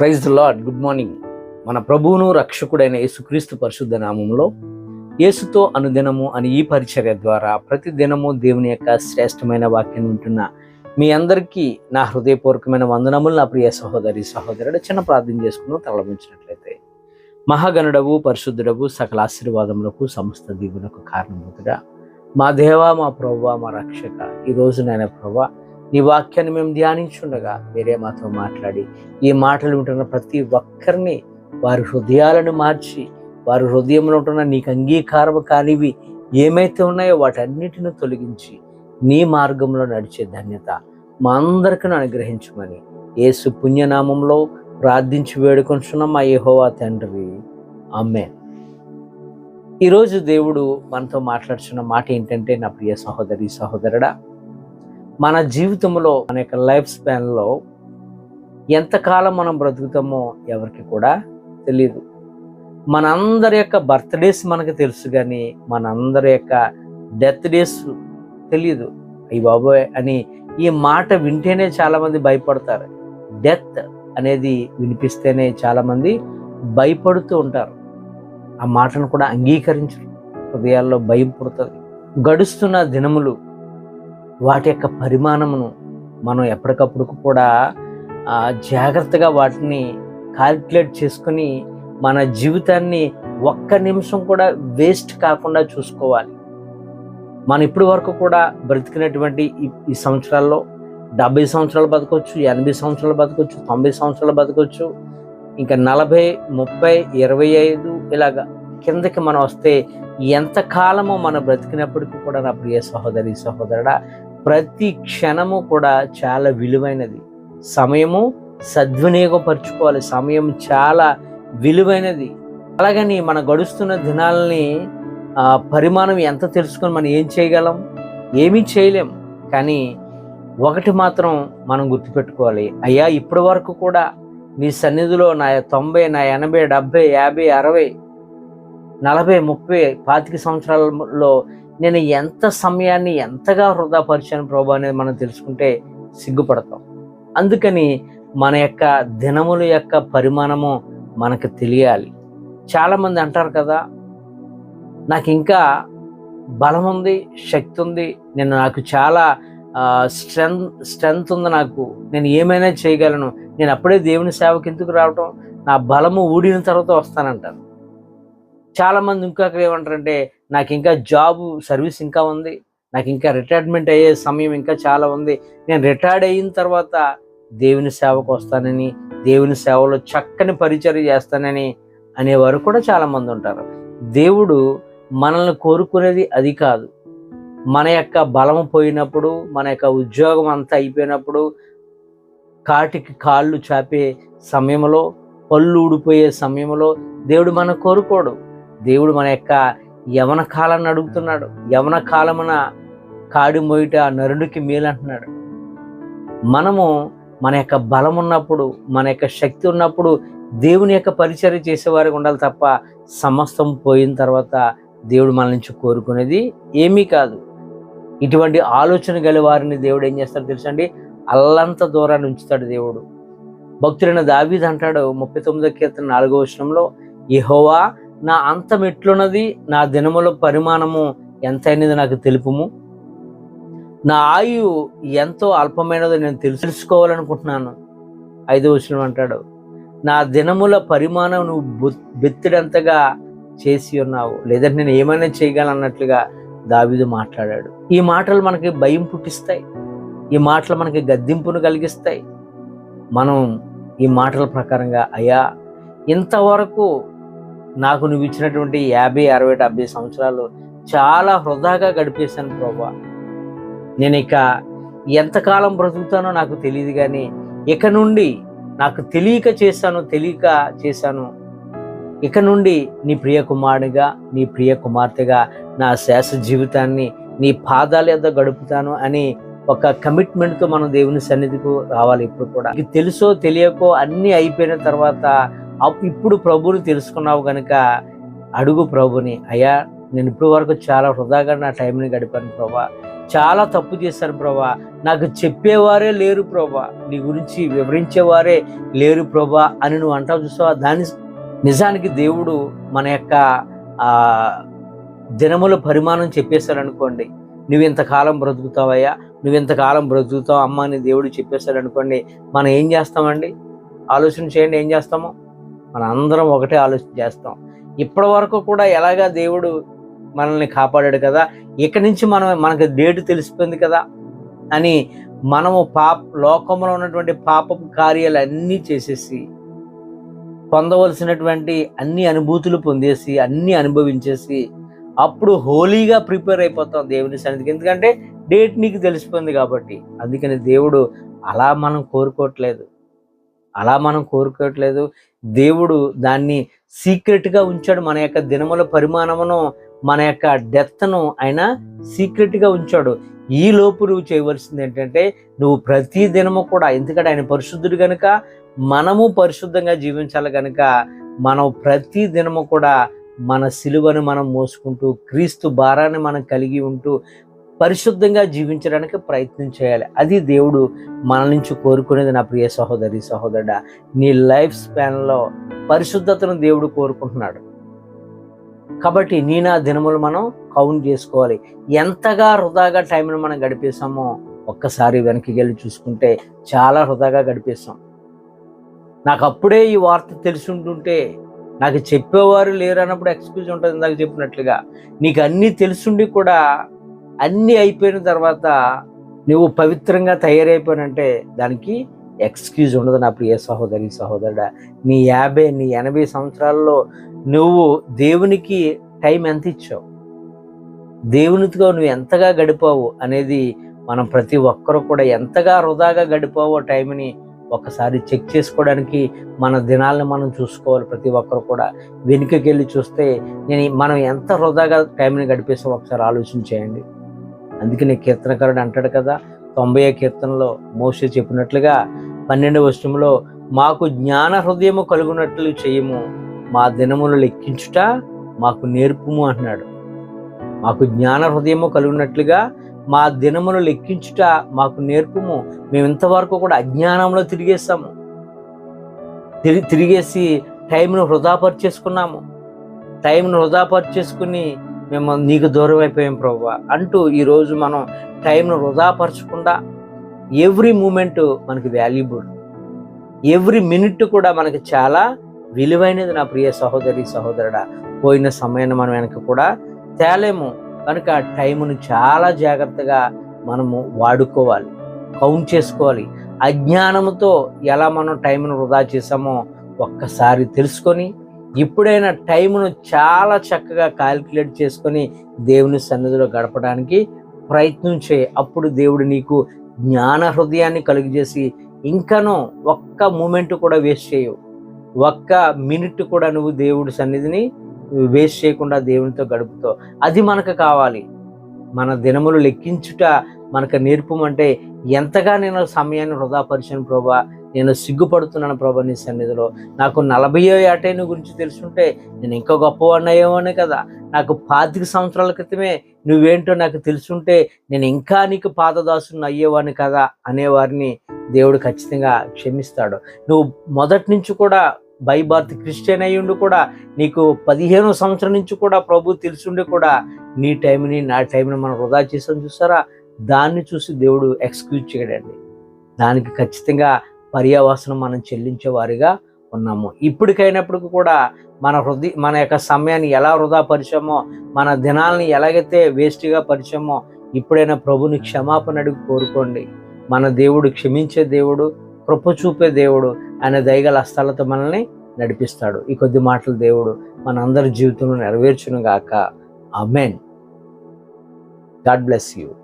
Praise lord good morning మన ప్రభువును రక్షకుడైన యేసుక్రీస్తు పరిశుద్ధ నామంలో యేసుతో అనుదినము అని ఈ పరిచర్య ద్వారా ప్రతి దినము దేవుని యొక్క శ్రేష్టమైన వాక్యం ఉంటున్న మీ అందరికీ నా హృదయపూర్వకమైన వందనములు నా ప్రియ సహోదరి సహోదరుడు. చిన్న ప్రార్థన చేసుకుని తలపించినట్లయితే మహాగణుడవు పరిశుద్ధుడవు సకల ఆశీర్వాదములకు సమస్త దీవులకు కారణమవుతుడా మా దేవా మా ప్రవ్వ మా రక్షక. ఈ రోజు నాయన ప్రవ్వ నీ వాక్యాన్ని మేము ధ్యానించుండగా మీరే మాతో మాట్లాడి ఈ మాటలు వింటున్న ప్రతి ఒక్కరిని వారి హృదయాలను మార్చి వారి హృదయంలో ఉంటున్న నీకు అంగీకారం కానివి ఏమైతే ఉన్నాయో వాటన్నిటిని తొలగించి నీ మార్గంలో నడిచే ధన్యత మా అందరికీ అనుగ్రహించమని ఏసు పుణ్యనామంలో ప్రార్థించి వేడుకొంచున్నాం. మా యహోవా తండ్రి. అమ్మే ఈరోజు దేవుడు మనతో మాట్లాడుతున్న మాట ఏంటంటే నా ప్రియ సహోదరి సహోదరుడా మన జీవితంలో మన యొక్క లైఫ్ స్పాన్లో ఎంతకాలం మనం బ్రతుకుతామో ఎవరికి కూడా తెలియదు మనందరి యొక్క బర్త్డేస్ మనకు తెలుసు కానీ మనందరి యొక్క డెత్ డేస్ తెలియదు అయ్యి బాబోయ్ అని ఈ మాట వింటేనే చాలామంది భయపడతారు. డెత్ అనేది వినిపిస్తేనే చాలామంది భయపడుతూ ఉంటారు. ఆ మాటను కూడా అంగీకరించరు. హృదయాల్లో భయం పుడుతుంది. గడుస్తున్న దినములు వాటి యొక్క పరిమాణమును మనం ఎప్పటికప్పుడు కూడా జాగ్రత్తగా వాటిని కాలిక్యులేట్ చేసుకుని మన జీవితాన్ని ఒక్క నిమిషం కూడా వేస్ట్ కాకుండా చూసుకోవాలి. మనం ఇప్పటి వరకు కూడా బ్రతికినటువంటి ఈ ఈ సంవత్సరాల్లో డెబ్బై సంవత్సరాలు బతకొచ్చు ఎనభై సంవత్సరాలు బతకొచ్చు తొంభై సంవత్సరాలు బతకొచ్చు ఇంకా నలభై ముప్పై ఇరవై ఐదు ఇలాగా కిందకి మనం వస్తే ఎంతకాలమో మనం బ్రతికినప్పటికీ కూడా నా ప్రియ సహోదరి సహోదరుడా ప్రతి క్షణము కూడా చాలా విలువైనది. సమయము సద్వినియోగపరచుకోవాలి. సమయం చాలా విలువైనది. అలాగని మన గడుస్తున్న దినాలని పరిమాణం ఎంత తెలుసుకొని మనం ఏం చేయగలం? ఏమీ చేయలేం. కానీ ఒకటి మాత్రం మనం గుర్తుపెట్టుకోవాలి. అయ్యా ఇప్పటి వరకు కూడా నీ సన్నిధిలో నా తొంభై నా ఎనభై డెబ్భై యాభై అరవై నలభై ముప్పై పాతిక సంవత్సరాలలో నేను ఎంత సమయాన్ని ఎంతగా వృధాపరిచాను ప్రభా అనేది మనం తెలుసుకుంటే సిగ్గుపడతాం. అందుకని మన యొక్క దినముల యొక్క పరిమాణము మనకు తెలియాలి. చాలామంది అంటారు కదా నాకు ఇంకా బలం ఉంది శక్తి ఉంది నేను నాకు చాలా స్ట్రెంత్ స్ట్రెంత్ ఉంది నాకు నేను ఏమైనా చేయగలను నేను అప్పుడే దేవుని సేవకి ఎందుకు రావటం నా బలము ఊడిన తర్వాత వస్తానంటాను చాలామంది ఇంకొక ఏమంటారంటే నాకు ఇంకా జాబ్ సర్వీస్ ఇంకా ఉంది. నాకు ఇంకా రిటైర్మెంట్ అయ్యే సమయం ఇంకా చాలా ఉంది. నేను రిటైర్డ్ అయిన తర్వాత దేవుని సేవకు వస్తానని దేవుని సేవలో చక్కని పరిచయం చేస్తానని అనేవారు కూడా చాలామంది ఉంటారు. దేవుడు మనల్ని కోరుకునేది అది కాదు. మన యొక్క బలం పోయినప్పుడు మన యొక్క ఉద్యోగం అంతా అయిపోయినప్పుడు కాటికి కాళ్ళు చాపే సమయంలో పళ్ళు ఊడిపోయే సమయంలో దేవుడు మనం కోరుకోడు. దేవుడు మన యొక్క యవన కాలాన్ని అడుగుతున్నాడు. యవన కాలమున కాడి మోయిట నరుడికి మేలు అంటున్నాడు. మనము మన యొక్క బలం ఉన్నప్పుడు మన యొక్క శక్తి ఉన్నప్పుడు దేవుని యొక్క పరిచర్య చేసేవారికి ఉండాలి తప్ప సమస్తం పోయిన తర్వాత దేవుడు మన నుంచి కోరుకునేది ఏమీ కాదు. ఇటువంటి ఆలోచన గల వారిని దేవుడు ఏం చేస్తాడు తెలుసండి అల్లంత దూరాన్ని ఉంచుతాడు దేవుడు. భక్తుడైన దావీద్ అంటాడు ముప్పై తొమ్మిదో కీర్తన నాలుగో వచనంలో యెహోవా నా అంతం ఎట్లున్నది? నా దినముల పరిమాణము ఎంతైనది నాకు తెలుపుము? నా ఆయువు ఎంతో అల్పమైనదో నేను తెలుసు తెలుసుకోవాలనుకుంటున్నాను. ఐదో వచ్చిన అంటాడు. నా దినముల పరిమాణం నువ్వు బెత్తిడంతగా చేసి ఉన్నావు. లేదంటే నేను ఏమైనా చేయగలన్నట్లుగా దావిదు మాట్లాడాడు. ఈ మాటలు మనకి భయం పుట్టిస్తాయి. ఈ మాటలు మనకి గద్దింపును కలిగిస్తాయి. మనం ఈ మాటల ప్రకారంగా అయా ఇంతవరకు నాకు నువ్వు ఇచ్చినటువంటి యాభై అరవై డెబ్బై సంవత్సరాలు చాలా వృధాగా గడిపేశాను ప్రభా. నేను ఇక ఎంతకాలం బ్రతుకుతానో నాకు తెలియదు కానీ ఇక నుండి నాకు తెలియక చేశాను తెలియక చేశాను. ఇక నుండి నీ ప్రియ కుమారుడిగా నీ ప్రియ కుమార్తెగా నా శేష జీవితాన్ని నీ పాదాల యొద్ద గడుపుతాను అని ఒక కమిట్మెంట్తో మనం దేవుని సన్నిధికి రావాలి ఇప్పుడు కూడా. ఇది తెలుసో తెలియకో అన్నీ అయిపోయిన తర్వాత ఇప్పుడు ప్రభుని తెలుసుకున్నావు కనుక అడుగు ప్రభుని అయ్యా నేను ఇప్పటి వరకు చాలా వృధాగా నా టైంని గడిపాను ప్రభా. చాలా తప్పు చేశాను ప్రభా. నాకు చెప్పేవారే లేరు ప్రభా. నీ గురించి వివరించేవారే లేరు ప్రభా అని నువ్వు అంటావు చూసావా? దాని నిజానికి దేవుడు మన యొక్క దినముల పరిమాణం చెప్పేశాడనుకోండి. నువ్వు ఇంతకాలం బ్రతుకుతావయ్యా. నువ్వు ఇంతకాలం బ్రతుకుతావు అమ్మ అని దేవుడు చెప్పేశాడు అనుకోండి మనం ఏం చేస్తామండి? ఆలోచన చేయండి ఏం చేస్తాము? మన అందరం ఒకటే ఆలోచన చేస్తాం. ఇప్పటి వరకు కూడా ఎలాగా దేవుడు మనల్ని కాపాడాడు కదా ఇక్కడి నుంచి మనం మనకు డేటు తెలిసిపోయింది కదా అని మనము పాప లోకంలో ఉన్నటువంటి పాపపు కార్యాలు అన్నీ చేసేసి పొందవలసినటువంటి అన్ని అనుభూతులు పొందేసి అన్నీ అనుభవించేసి అప్పుడు హోలీగా ప్రిపేర్ అయిపోతాం దేవుని సన్నిధికి. ఎందుకంటే డేట్ నీకు తెలిసిపోయింది కాబట్టి. అందుకని దేవుడు అలా మనం కోరుకోవట్లేదు. అలా మనం కోరుకోవట్లేదు. దేవుడు దాన్ని సీక్రెట్గా ఉంచాడు మన యొక్క దినముల పరిమాణమును మన యొక్క డెత్ను ఆయన సీక్రెట్గా ఉంచాడు. ఈ లోపు నువ్వు చేయవలసింది ఏంటంటే నువ్వు ప్రతి దినము కూడా ఎందుకంటే ఆయన పరిశుద్ధుడు కనుక మనము పరిశుద్ధంగా జీవించాలి కనుక మనం ప్రతి దినము కూడా మన సిలువను మనం మోసుకుంటూ క్రీస్తు భారాన్ని మనం కలిగి ఉంటూ పరిశుద్ధంగా జీవించడానికి ప్రయత్నం చేయాలి. అది దేవుడు మన నుంచి కోరుకునేది నా ప్రియ సహోదరి సహోదరుడా. నీ లైఫ్ స్పాన్లో పరిశుద్ధతను దేవుడు కోరుకుంటున్నాడు. కాబట్టి నీ నా దినములు మనం కౌంట్ చేసుకోవాలి. ఎంతగా వృధాగా టైంను మనం గడిపేసామో ఒక్కసారి వెనక్కి వెళ్ళి చూసుకుంటే చాలా వృధాగా గడిపేసాం నాకు అప్పుడే ఈ వార్త తెలిసి నాకు చెప్పేవారు లేరు అన్నప్పుడు ఎక్స్క్యూజ్ ఉంటుంది ఇందాక చెప్పినట్లుగా. నీకు అన్నీ తెలుసుండి కూడా అన్నీ అయిపోయిన తర్వాత నువ్వు పవిత్రంగా తయారైపోయినంటే దానికి ఎక్స్క్యూజ్ ఉండదు నా ప్రియ సహోదరి సహోదరుడా. నీ యాభై నీ ఎనభై సంవత్సరాల్లో నువ్వు దేవునికి టైం ఎంత ఇచ్చావు? దేవునితో నువ్వు ఎంతగా గడిపావు అనేది మనం ప్రతి ఒక్కరు కూడా ఎంతగా వృధాగా గడిపావో టైంని ఒకసారి చెక్ చేసుకోవడానికి మన దినాలను మనం చూసుకోవాలి ప్రతి ఒక్కరు కూడా. వెనుకకి వెళ్ళి చూస్తే నేను మనం ఎంత వృధాగా టైంని గడిపేసాం ఒకసారి ఆలోచన చేయండి. అందుకనే కీర్తనకారుడు అంటాడు కదా తొంభై కీర్తనలో మోసే చెప్పినట్లుగా పన్నెండవ వర్షంలో మాకు జ్ఞాన హృదయము కలుగునట్లు చేయము. మా దినములు లెక్కించుట మాకు నేర్పుము అంటున్నాడు. మాకు జ్ఞాన హృదయము కలుగునట్లుగా మా దినములు లెక్కించుట మాకు నేర్పుము. మేము ఇంతవరకు కూడా అజ్ఞానంలో తిరిగేస్తాము తిరిగి తిరిగేసి టైంను వృధాపరిచేసుకున్నాము టైంను వృధాపరిచేసుకుని మేము నీకు దూరం అయిపోయాం ప్రభు అంటూ ఈరోజు మనం టైంను వృధాపరచకుండా ఎవ్రీ మూమెంట్ మనకి వాల్యుబుల్. ఎవ్రీ మినిట్ కూడా మనకి చాలా విలువైనది నా ప్రియ సహోదరి సహోదరుడా. పోయిన సమయాన్ని మనం వెనక కూడా తేలేము. కనుక టైమును చాలా జాగ్రత్తగా మనము వాడుకోవాలి. కౌంట్ చేసుకోవాలి. అజ్ఞానముతో ఎలా మనం టైంను వృధా చేసామో ఒక్కసారి తెలుసుకొని ఇప్పుడైనా టైమును చాలా చక్కగా కాలిక్యులేట్ చేసుకొని దేవుని సన్నిధిలో గడపడానికి ప్రయత్నం చేయి. అప్పుడు దేవుడు నీకు జ్ఞాన హృదయాన్ని కలుగజేసి ఇంకనూ ఒక్క మూమెంట్ కూడా వేస్ట్ చేయవు. ఒక్క మినిట్ కూడా నువ్వు దేవుడి సన్నిధిని వేస్ట్ చేయకుండా దేవునితో గడుపుతావు. అది మనకు కావాలి. మన దినములు లెక్కించుట మనకు నేర్పమంటే ఎంతగా నేను సమయాన్ని వృధాపరిచాను ప్రభా నేను సిగ్గుపడుతున్నాను ప్రభా నీ సన్నిధిలో. నాకు నలభై ఏటైన గురించి తెలుసుంటే నేను ఇంకా గొప్పవాడినయ్యేవాడిని కదా. నాకు పాతిక సంవత్సరాల క్రితమే నువ్వేంటో నాకు తెలుసుంటే నేను ఇంకా నీకు పాతదాసుని అయ్యేవాడిని కదా అనేవారిని దేవుడు ఖచ్చితంగా క్షమిస్తాడు. నువ్వు మొదటి నుంచి కూడా బైబార్త్ క్రిస్టియన్ అయ్యుండి కూడా నీకు పదిహేను సంవత్సరం నుంచి కూడా ప్రభు తెలుసుండి కూడా నీ టైంని నా టైంని మనం వృధా చేసాం చూసారా? దాన్ని చూసి దేవుడు ఎక్స్క్యూజ్ చేయడండి. దానికి ఖచ్చితంగా పర్యావసనం మనం చెల్లించే వారిగా ఉన్నాము. ఇప్పటికైనప్పటికీ కూడా మన హృదయ మన యొక్క సమయాన్ని ఎలా వృధా పరిచామో మన దినాలని ఎలాగైతే వేస్ట్గా పరిచామో ఇప్పుడైనా ప్రభుని క్షమాపణ అడిగి కోరుకోండి. మన దేవుడు క్షమించే దేవుడు కృప చూపే దేవుడు ఆయన దయగల హస్తాలతో మనల్ని నడిపిస్తాడు. ఈ కొద్ది మాటలు దేవుడు మనందరి జీవితంలో నెరవేర్చును గాక అమెన్ గాడ్ బ్లెస్ యూ.